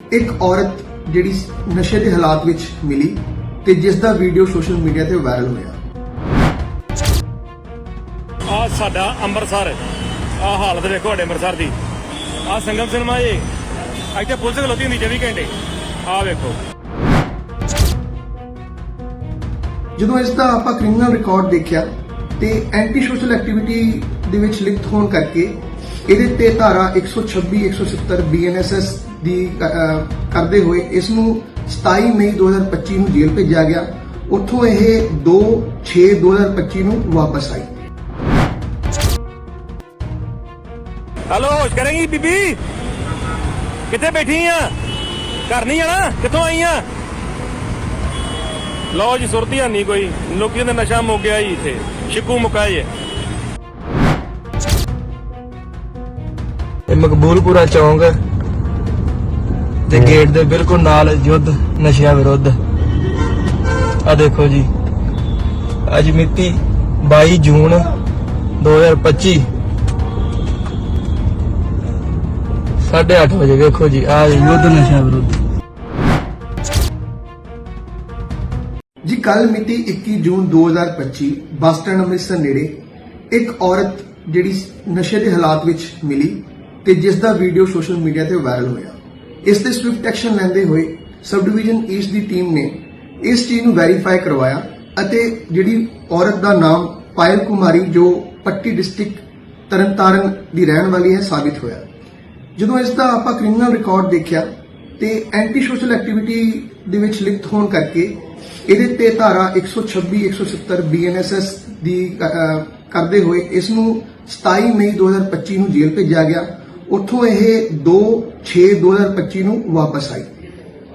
ਇੱਕ ਔਰਤ ਜਿਹੜੀ ਨਸ਼ੇ ਦੇ ਹਾਲਾਤ ਵਿੱਚ ਮਿਲੀ ਤੇ ਜਿਸ ਦਾ ਵੀਡੀਓ ਸੋਸ਼ਲ ਮੀਡੀਆ ਤੇ ਵਾਇਰਲ ਹੋਇਆ। ਆ ਸਾਡਾ ਅੰਮ੍ਰਿਤਸਰ ਆ ਹਾਲਤ ਵੇਖੋ ਸਾਡੇ ਅੰਮ੍ਰਿਤਸਰ ਦੀ। ਆ ਸੰਗਮ ਸਿਨੇਮਾ ਜੀ। ਇੱਥੇ ਪੁਲਿਸ ਖਲੋਤੀ ਹੁੰਦੀ 24 ਘੰਟੇ। ਆ ਵੇਖੋ। ਜਦੋਂ ਇਸ ਦਾ ਆਪਾਂ ਕ੍ਰਿਮੀਨਲ ਰਿਕਾਰਡ ਦੇਖਿਆ ਤੇ ਐਂਟੀ ਸੋਸ਼ਲ ਐਕਟੀਵਿਟੀ ਦੇ ਵਿੱਚ ਲਿਖਤ ਹੋਣ ਕਰਕੇ ਇਹਦੇ ਤੇ ਧਾਰਾ 126 170 ਬੀਐਨਐਸਐਸ ਦੀ ਕਰਦੇ ਹੋਏ ਇਸ ਨੂੰ 27 ਮਈ 2025 ਨੂੰ ਜੇਲ੍ਹ ਭੇਜਿਆ ਗਿਆ। ਉੱਥੋਂ ਇਹ 2 6 2025 ਨੂੰ ਵਾਪਸ ਆਈ। ਹੈਲੋ ਕਰੇਂਗੀ ਬੀਬੀ? ਕਿੱਥੇ ਬੈਠੀ ਆ? ਘਰ ਨਹੀਂ ਆਣਾ? ਕਿੱਥੋਂ ਆਈ ਆ? ਲਓ ਜੀ ਸੁਰਤੀ ਨਹੀਂ ਕੋਈ। ਲੋਕੀ ਦਾ ਨਸ਼ਾ ਮੁੱਕ ਗਿਆ ਜੀ ਇੱਥੇ। ਸ਼ਿਕੂ ਮੁਕਾ ਇਹ ਮਕਬੂਲਪੁਰਾ ਚੌਂਕ ਦੇ ਗੇਟ ਦੇ ਬਿਲਕੁਲ ਨਾਲ ਯੁੱਧ ਨਸ਼ਿਆਂ ਵਿਰੁੱਧ। ਆ ਦੇਖੋ ਜੀ। ਅੱਜ ਮਿਤੀ 22 ਜੂਨ 2025 8:30 ਵਜੇ ਵੇਖੋ ਜੀ ਆ ਯੁੱਧ ਨਸ਼ਿਆਂ ਵਿਰੁੱਧ। ਜੀ ਕੱਲ ਮਿਤੀ 21 ਜੂਨ 2025 ਬੱਸ ਸਟੈਂਡ ਅੰਮ੍ਰਿਤਸਰ ਨੇੜੇ ਇੱਕ ਔਰਤ ਜਿਹੜੀ ਨਸ਼ੇ ਦੇ ਹਾਲਾਤ ਵਿੱਚ ਮਿਲੀ। ਤੇ ਜਿਸ ਦਾ ਵੀਡੀਓ ਸੋਸ਼ਲ ਮੀਡੀਆ ਤੇ ਵਾਇਰਲ ਹੋਇਆ। ਇਸ ਤੇ ਸਵਿਫਟ ਐਕਸ਼ਨ ਲੈਂਦੇ ਹੋਏ ਸਬ ਡਿਵੀਜ਼ਨ ਈਸਟ ਦੀ ਟੀਮ ਨੇ ਇਸ ਚੀਜ਼ ਨੂੰ ਵੈਰੀਫਾਈ ਕਰਵਾਇਆ ਅਤੇ ਜਿਹੜੀ ਔਰਤ ਦਾ ਨਾਮ ਪਾਇਲ ਕੁਮਾਰੀ ਜੋ ਪੱਟੀ ਡਿਸਟ੍ਰਿਕਟ ਤਰਨਤਾਰਨ ਦੀ ਰਹਿਣ ਵਾਲੀ ਹੈ ਸਾਬਿਤ ਹੋਇਆ। ਜਦੋਂ ਇਸ ਦਾ ਆਪਾਂ ਕ੍ਰਿਮੀਨਲ ਰਿਕਾਰਡ ਦੇਖਿਆ ਤੇ ਐਂਟੀ ਸੋਸ਼ਲ ਐਕਟੀਵਿਟੀ ਦੇ ਵਿੱਚ ਲਿਖਤ ਹੋਣ ਕਰਕੇ ਇਹਦੇ ਤੇ ਧਾਰਾ 126 170 ਬੀਐਨਐਸਐਸ ਦੀ ਅ, ਅ, ਕਰਦੇ ਹੋਏ ਇਸ ਨੂੰ 27 ਮਈ 2025 ਨੂੰ ਜੇਲ੍ਹ ਭੇਜਿਆ ਗਿਆ। ਉੱਥੋਂ ਇਹ 2 6 2025 ਨੂੰ ਵਾਪਸ ਆਈ,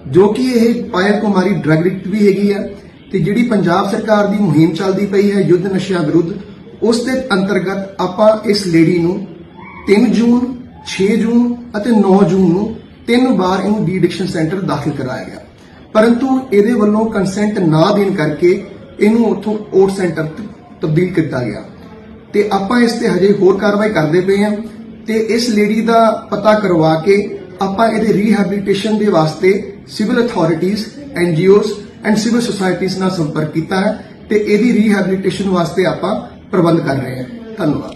ਜੋ ਕਿ ਇਹ ਪਾਇਲ ਕੁਮਾਰੀ ਡਰਗ ਐਡਿਕਟ ਵੀ ਹੈਗੀ ਆ, ਤੇ ਜਿਹੜੀ ਪੰਜਾਬ ਸਰਕਾਰ ਦੀ ਮੁਹਿੰਮ ਚੱਲਦੀ ਪਈ ਹੈ ਯੁੱਧ ਨਸ਼ਿਆਂ ਵਿਰੁੱਧ, ਉਸ ਦੇ ਅੰਤਰਗਤ ਆਪਾਂ ਇਸ ਲੇਡੀ ਨੂੰ 3 ਜੂਨ 6 ਜੂਨ ਅਤੇ 9 ਜੂਨ ਨੂੰ ਤਿੰਨ ਵਾਰ ਇਹਨੂੰ ਡੀ ਐਡਿਕਸ਼ਨ ਸੈਂਟਰ ਦਾਖਲ ਕਰਾਇਆ ਗਿਆ। ਪਰੰਤੂ ਇਹਦੇ ਵੱਲੋਂ ਕੰਸੈਂਟ ਨਾ ਦੇਣ ਕਰਕੇ ਇਹਨੂੰ ਉੱਥੋਂ ਓਟ ਸੈਂਟਰ ਤਬਦੀਲ ਕੀਤਾ ਗਿਆ। ਤੇ ਆਪਾਂ ਇਸ ਤੇ ਹਜੇ ਹੋਰ ਕਾਰਵਾਈ ਕਰਦੇ ਪਏ ਹਾਂ। ਤੇ ਇਸ ਲੇਡੀ ਦਾ ਪਤਾ ਕਰਵਾ ਕੇ ਆਪਾਂ ਇਹਦੇ ਰੀਹੈਬਿਲਿਟੇਸ਼ਨ ਦੇ ਵਾਸਤੇ ਸਿਵਲ ਅਥਾਰਟੀਆਂ ਐਨਜੀਓਜ਼ ਐਂਡ ਸਿਵਲ ਸੁਸਾਇਟੀਜ਼ ਨਾਲ ਸੰਪਰਕ ਕੀਤਾ ਹੈ ਤੇ ਇਹਦੀ ਰੀਹੈਬਿਲਿਟੇਸ਼ਨ ਵਾਸਤੇ ਆਪਾਂ ਪ੍ਰਬੰਧ ਕਰ ਰਹੇ ਹਾਂ। ਧੰਨਵਾਦ।